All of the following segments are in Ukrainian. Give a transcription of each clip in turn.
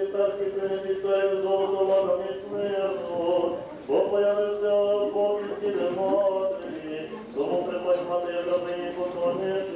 Світавський принеси царю золото лакомічного, бо появився Бог і матері, тому прибач мати, яка мені поклониш,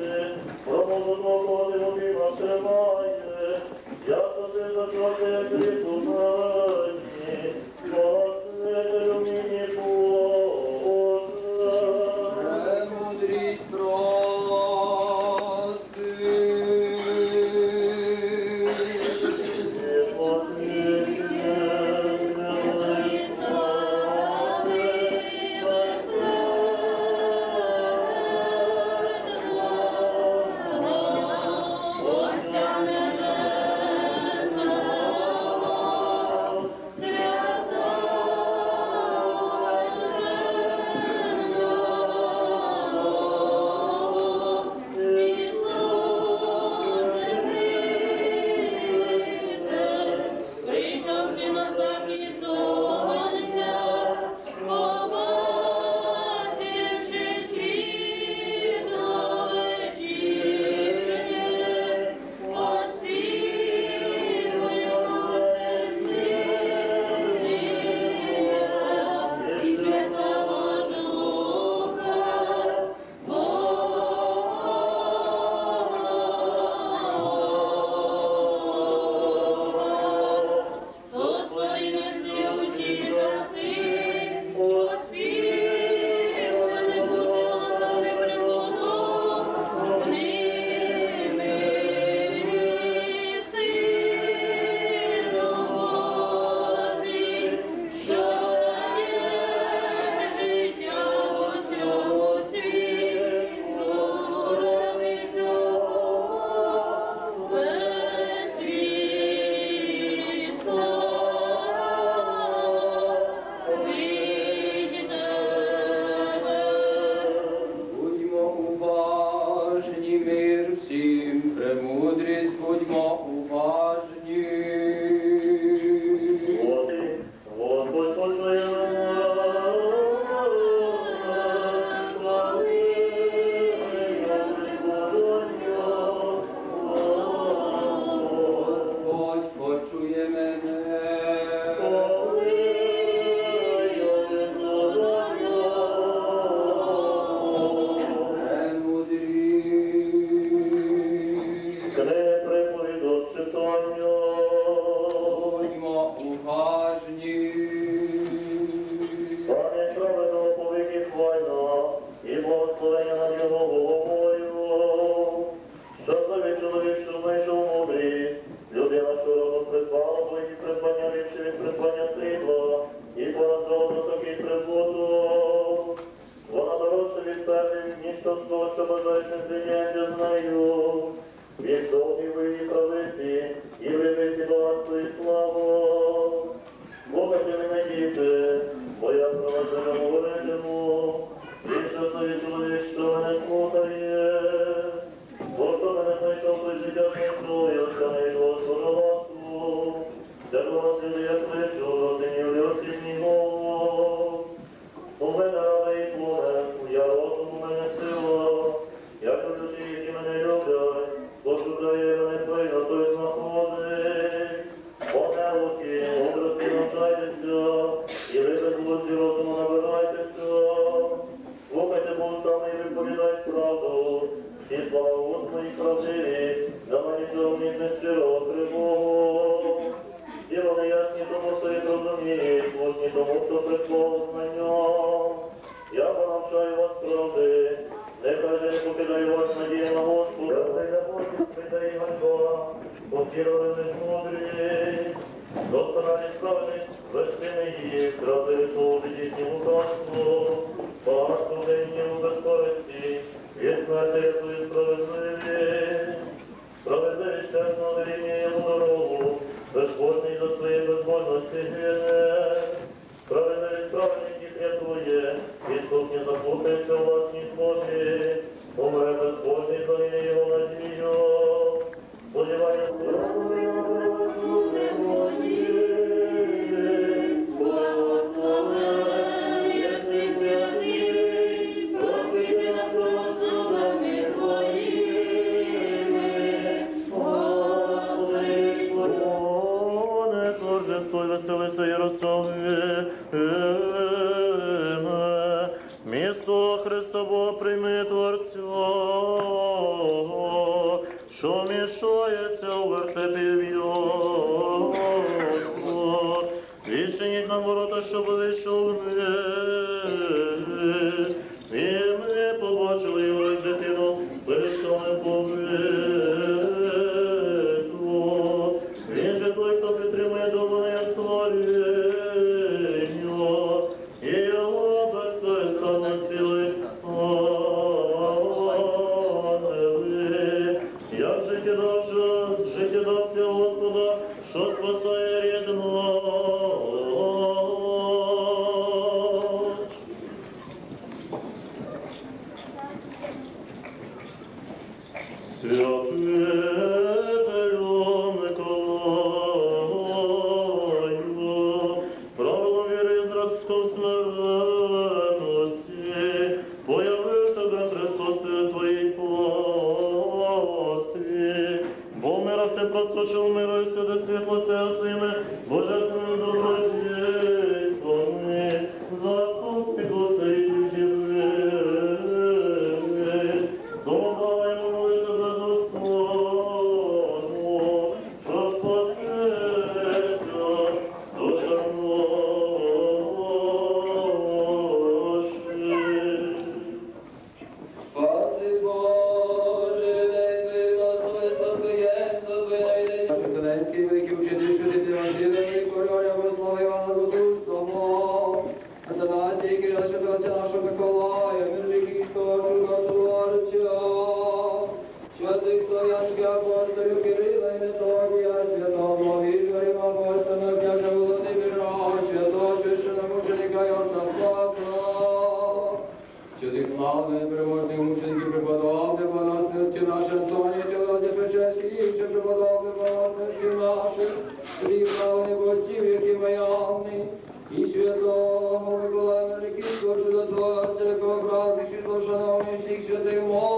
Отців, які маявний, і святого Миколая Великий, Божий Дотворця, Братих, Світлошановних, всіх святих мов,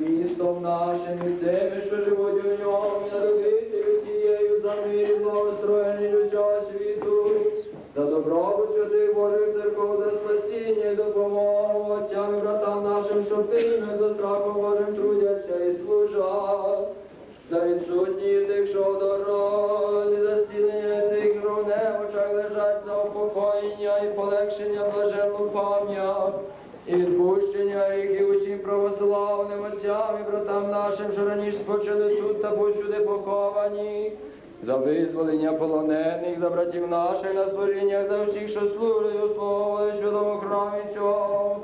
містом нашим і тими, що живуть у ньому, і над обителю тією за мир і благостроєння усього світу, за добробут святих Божих церков, за спасіння і допомогу отцям і братам нашим, що пильно за страхом Божим трудяться і служать. За відсутні тих, що в дорозі, за стілення тих, що в немочах лежать, за упокоєння і полегшення блаженну пам'ять, і відпущення гріхів православним отцям і братам нашим, що раніше спочили тут та повсюди поховані, за визволення полонених, за братів наших на служіннях, за всіх, що служать, условили святому храмі цього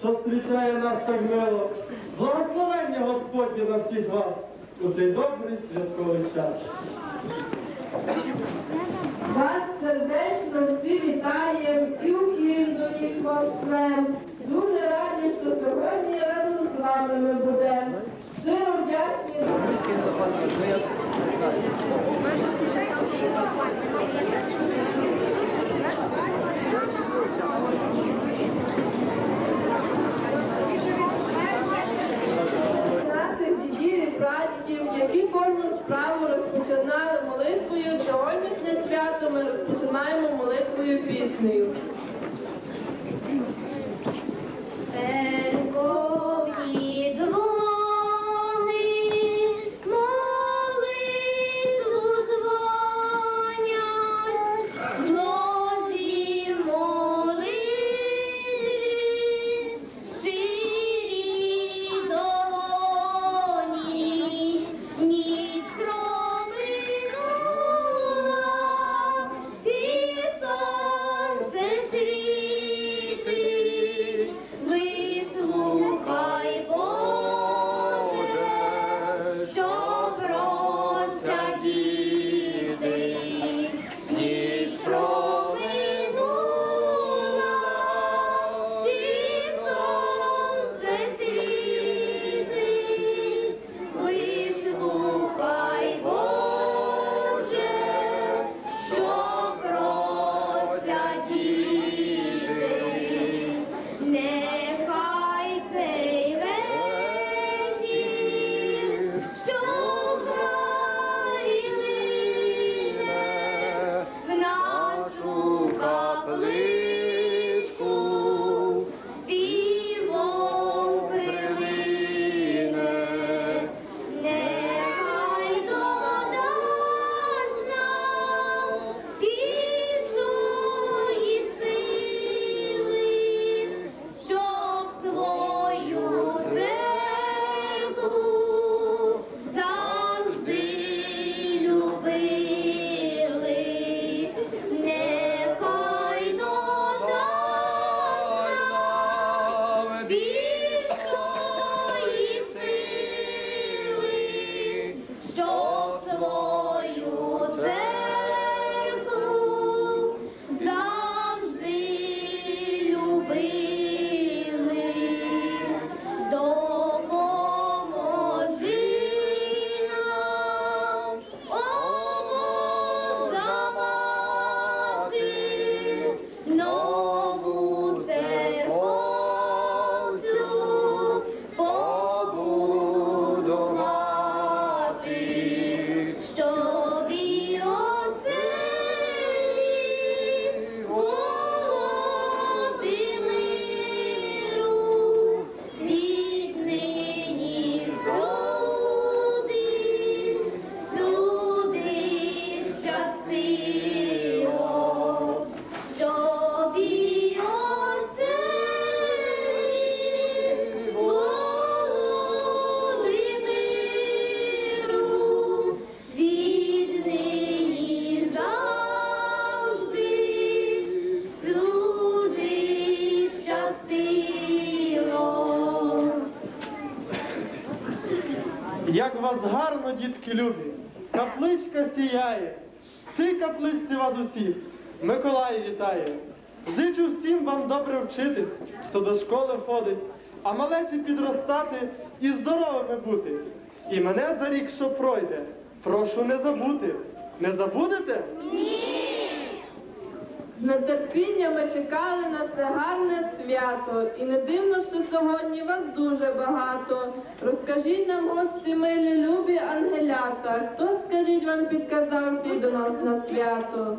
що зустрічає нас так мило. Благословення Господнє на всіх вас у цей добрий святковий час. Вас сердечно всі вітаємо, всі уїздою. Дуже раді, що сьогодні разом з вами ми будемо. Щиро вдячні. Наших дідів і прадідів, які кожну справу розпочинали молитвою, сьогоднішнє свято ми розпочинаємо молитвою піснею. Любі, капличка сіяє, цій капличці вас усіх, Миколай вітає. Зичу всім вам добре вчитись, хто до школи ходить, а малечі підростати і здоровими бути. І мене за рік, що пройде, прошу не забути. Не забудете? З нетерпінням ми чекали на це гарне свято. І не дивно, що сьогодні вас дуже багато. Розкажіть нам, гості милі, любі ангелята. Хто, скажіть, вам підказав йти до нас на свято?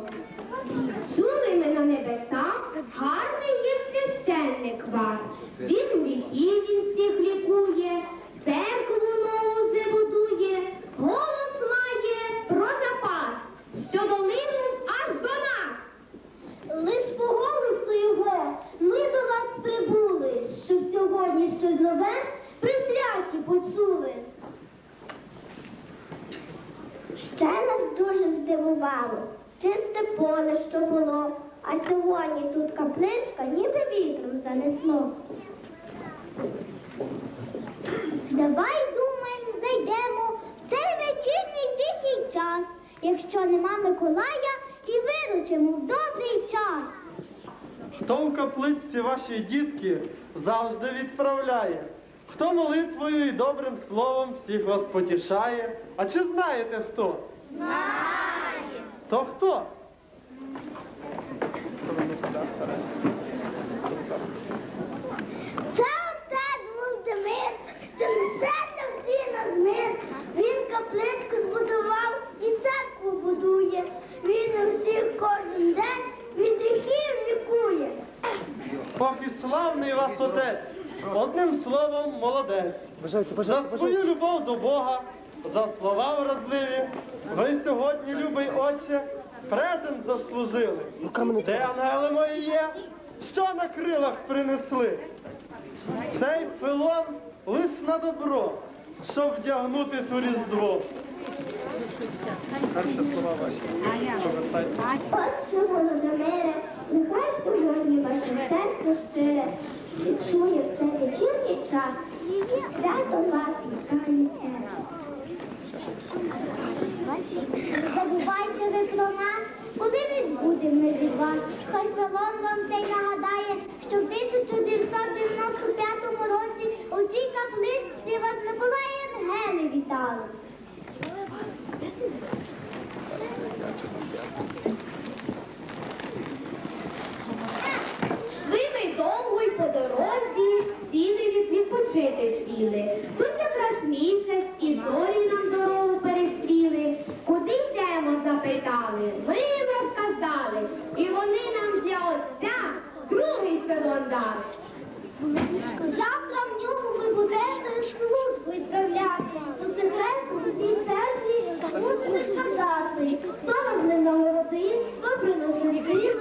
Чули ми на небесах, гарний є священник ваш. Він гріхів він всіх лікує, церкву нову забудує, голос має про запас, що долинув аж до нас. Лиш по голосу його ми до вас прибули, щоб сьогодні щось нове при святі почули. Ще нас дуже здивувало чисте поле, що було, а сьогодні тут капличка ніби вітром занесло. Давай, думаємо, зайдемо в цей вечірній тихий час, якщо нема Миколая, і виручимо в добрий час. Хто в капличці ваші дітки завжди відправляє? Хто молитвою і добрим словом всіх вас потішає? А чи знаєте хто? Знає. То хто? Це отець Володимир, що несеться всі на змир. Він капличку збудував і церкву будує. Він усіх кожен день від гріхів лікує. Поки славний вас отець. Одним словом, молодець. За свою любов до Бога, за слова вразливі. Ви сьогодні, любий отче, презент заслужили. Де ангели мої є? Що на крилах принесли? Цей филон лиш на добро, щоб вдягнутись у різдво. Перші слова ваші. Отче Володимире, нехай сьогодні ваше серце щире відчує в цей вечірній час. Свято вас вітає серце. Забувайте ви про нас, коли ми від вас. Хай пролон вам цей нагадає, що в 1995 році у цій капличці вас Миколай Ангели вітали. Шли ми довго й по дорозі, сіли відпочити сіли. Тут якраз місяць і зорі нам дорогу перестріли. Куди йдемо, запитали, ми їм розказали, і вони нам для отця другий селон дали.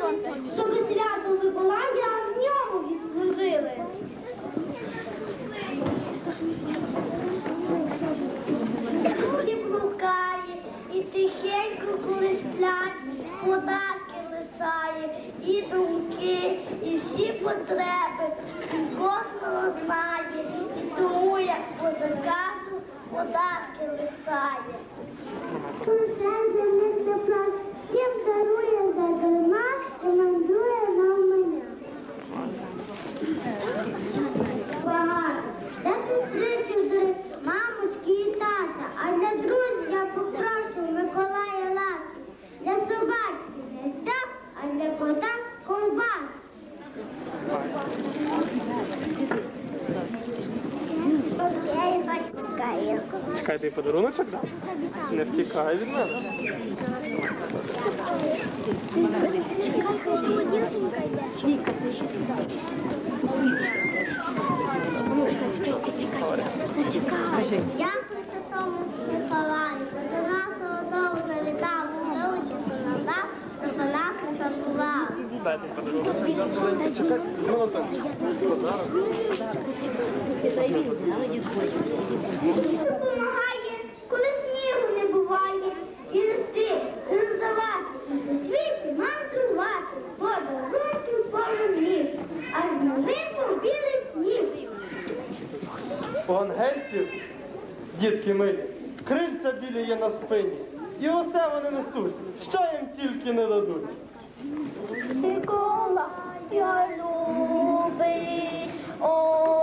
Приносив хліб, щоб свято Миколая в ньому відслужили. Люди блукає і тихенько, коли сплять, подарки лисає, і думки, і всі потреби, кожного знає, і тому, як по заказу, подарки лисає. Всім дарує задарма і мандрує нам мене. Багато. Де зустрічу з мамочки і тата, а для друзів я попрошу Миколая ласки. Для собачки гнезда, а для кота ковбас. Я їх чекаю. Чекайте, і подаруночок дам. Не втікай від мене. Дякую Святому Миколаю, У ангельців, дітки милі, крильця білі є на спині. І усе вони несуть, що їм тільки не дадуть. Микола, я любий, о.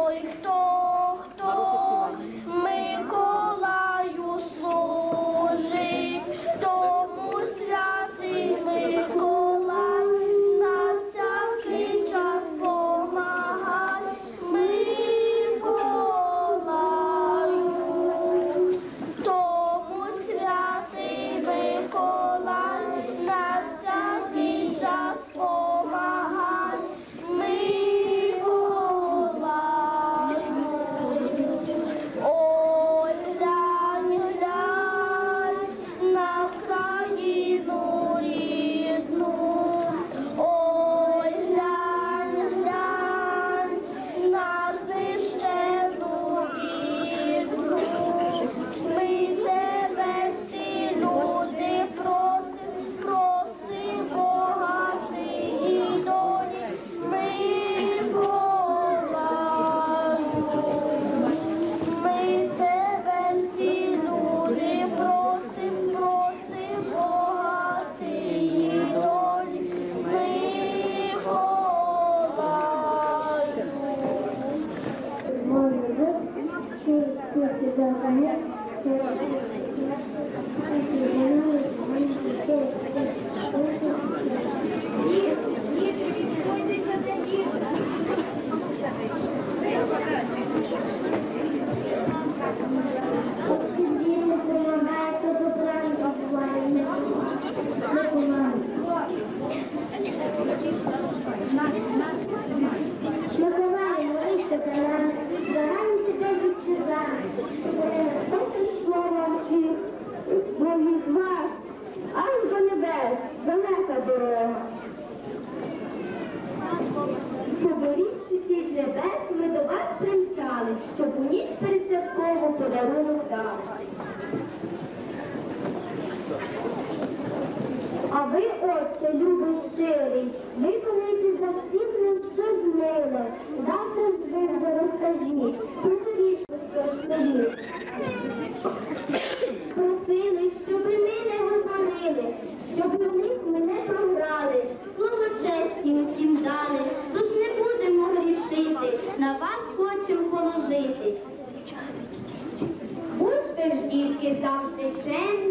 Ich dich schämen.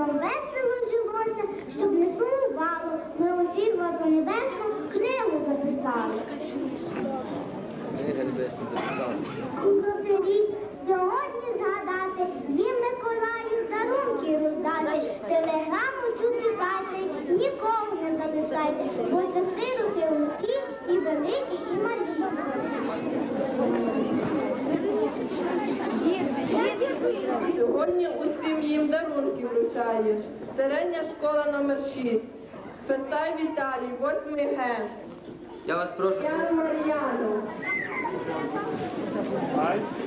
вам весело жилося, щоб не сумувало, ми усіх вас на небесну книгу записали. Книга небесна записалася. Сьогодні згадати, їм Миколаю дарунки роздати, телеграму цю читайте, нікому не залишайте, бо це сироти усі і великі, і малі. Сьогодні усім їм дарунки вручаєш. Середня школа номер 6. Питай Віталій, 8 Г. Я вас прошу. Я Мар'яну.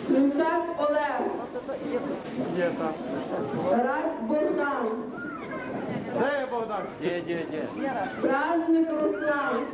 Ключак Олег. Райс Богдан. Де Богдан? Де, де, де. Праздник Руслан.